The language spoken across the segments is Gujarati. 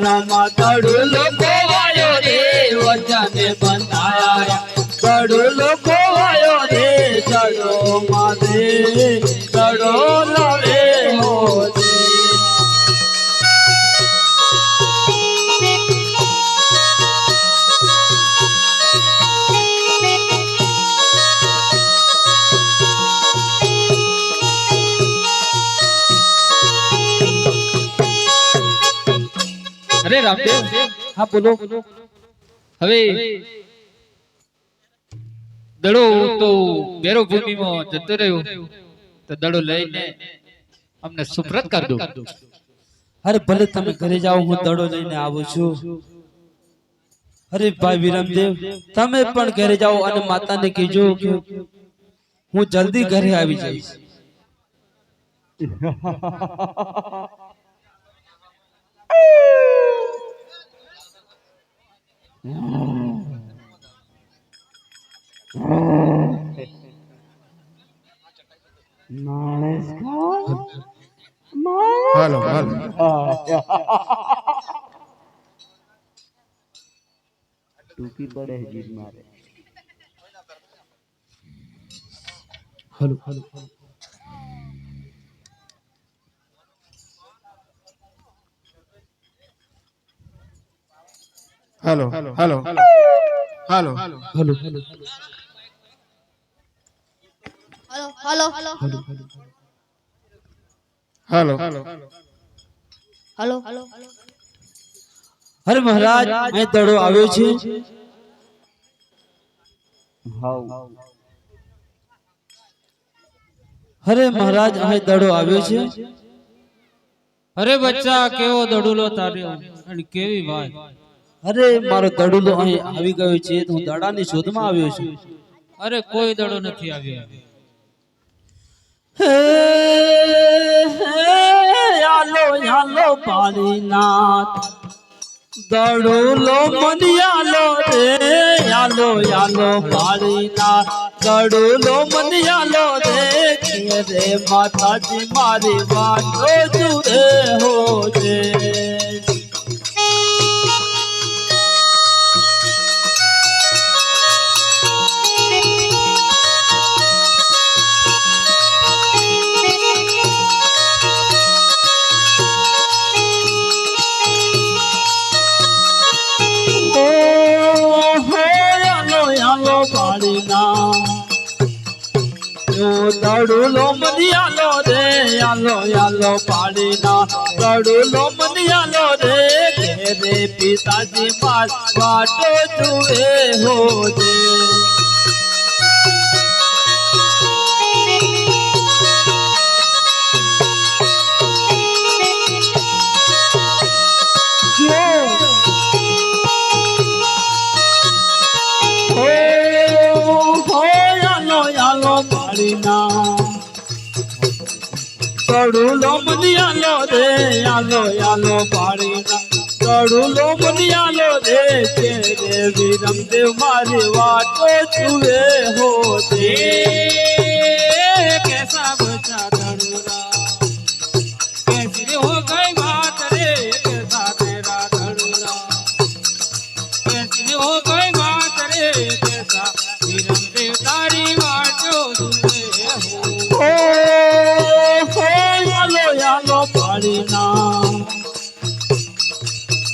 ಮಾತಾಡಲು ಕೋವಾಯೋ ದೇವಚನೆ ಬಂದ અરે રામદેવ હા બોલો. હવે દડો તો બેરો ભૂમિમાં જતો રહ્યો. તો દડો લઈને અમને સુપ્રત કર દો. અરે ભલે તમે ઘરે જાઓ હું દડો લઈને આવું છું. અરે ભાઈ વિરમદેવ તમે પણ ઘરે જાઓ અને માતાને કહેજો કે હું જલ્દી ઘરે આવી જઈશ. ટૂંકી પડે જીભ મારે hello hello hello. Hello hello hello hello hello hello hello hello hello hello hello મહારાજ અહીં દડો આવ્યો છે હરે મહારાજ અહીં દડો આવ્યો છે અરે બચ્ચા કેવો દડુલો તાર્યો અને કેવી વાત અરે મારો દડુલો અહીં આવી ગયો છે તો હું દડાની શોધમાં આવ્યો છું. અરે કોઈ દડો નથી આવ્યો. યાલો યાલો પાણીનાથ. દડુલો મનિયાલો રે યાલો યાલો પાણીનાથ. દડુલો મનિયાલો રે રે માતાજી મારી વાતો જુએ હો જે દડુલો મનિયાલો રે, આલો આલો પાડીના દડુલો મનિયાલો રે. ઘેરે પિતાજી પાસ વાટો જુએ હો જે કડુલો મનિયાલો દે, આલો આલો પાડીના કડુલો મનિયાલો દે, કે દેવી વિરમદેવ મારી વાટો છુવે હો દે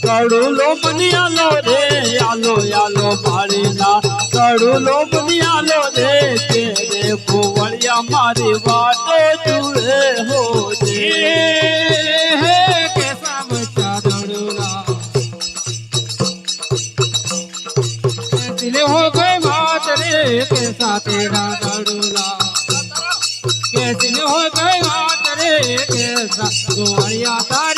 કડુલો મની આલો રે, આલો આલો પાળીના કડુલો મની આલો રે, તેરે કુવળિયા મારી વાટે જુએ હો જે. હે કે સામ હો ગઈ માત રે કે સાથે રાડુલા તારી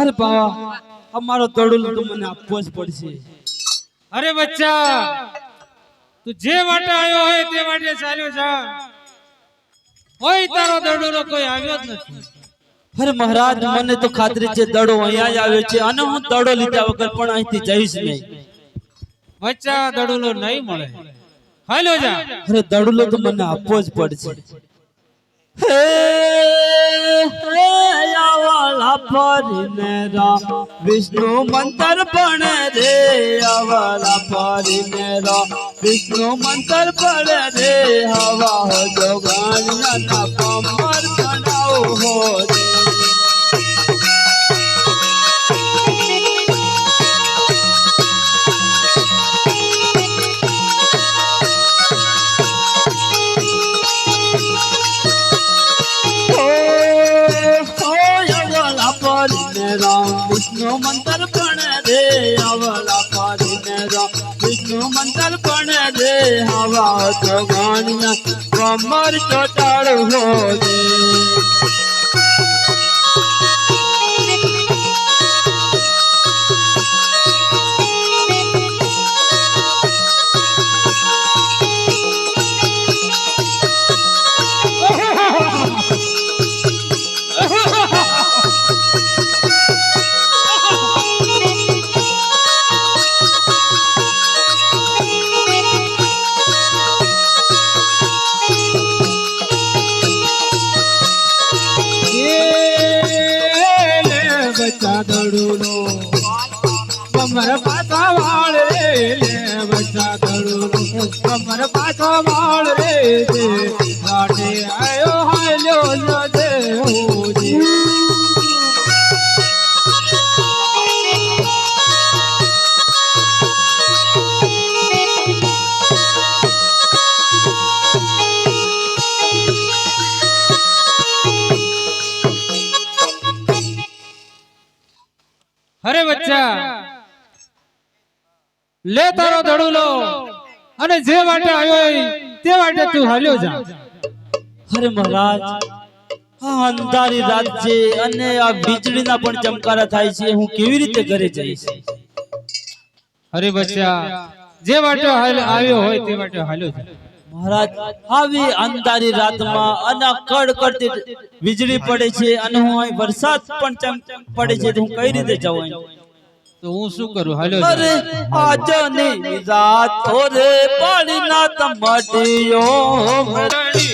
અરે બાવા અમારો દડુલ તો મને આપવો જ પડશે. અરે બચ્ચા તું જે વાટે આવ્યો હોય તે વાટે ચાલ્યો જા. કોઈ તારો દડુલો કોઈ આવ્યો જ નથી. અરે મહારાજ મને તો ખાતરી છે દડો અહીંયા જ આવ્યો છે અને હું દડો લીધા વગર પણ અહીંથી જઈશ નહીં. બચ્ચા દડુલો નહીં મળે. હાલો જા. અરે દડુલો તો મને આપવો જ પડશે હે હે આવાલા ફરીને રા વિષ્ણુ મંત્ર પણ રે આવાલા ફરીને મેરા વિષ્ણુ મંત્ર પણ રે હવા હો વિષ્ણુ મંત્ર પણ રે આવલા પાડીને રામ વિષ્ણુ મંત્ર પણ રે હવા ભગવાન કમર ચોટાડ હો રે દડુલો પાછો વાળ રે દે લાડે આયો હાલ્યો લો દે હોજી અરે બચ્ચા, લે તારો દડુલો અને જે વાટે આવ્યો તે વાટે તું હાલ્યો જા. અરે મહારાજ આ અંધારી રાત છે અને આ વીજળીના પણ ચમકારા થાય છે હું કેવી રીતે ઘરે જઈશ? અરે બચ્ચા જે વાટે આવ્યો હોય તે વાટે હાલ્યો જા. મહારાજ આવી અંધારી રાતમાં અને કડ કડકડતી વીજળી પડે છે અને હું અહીં વરસાદ પણ ચમ પડે છે તો હું કઈ રીતે જાઉં? તો હું શું કરું? હાલો અરે આજની જાત રે પાણી ના તમટીઓ રે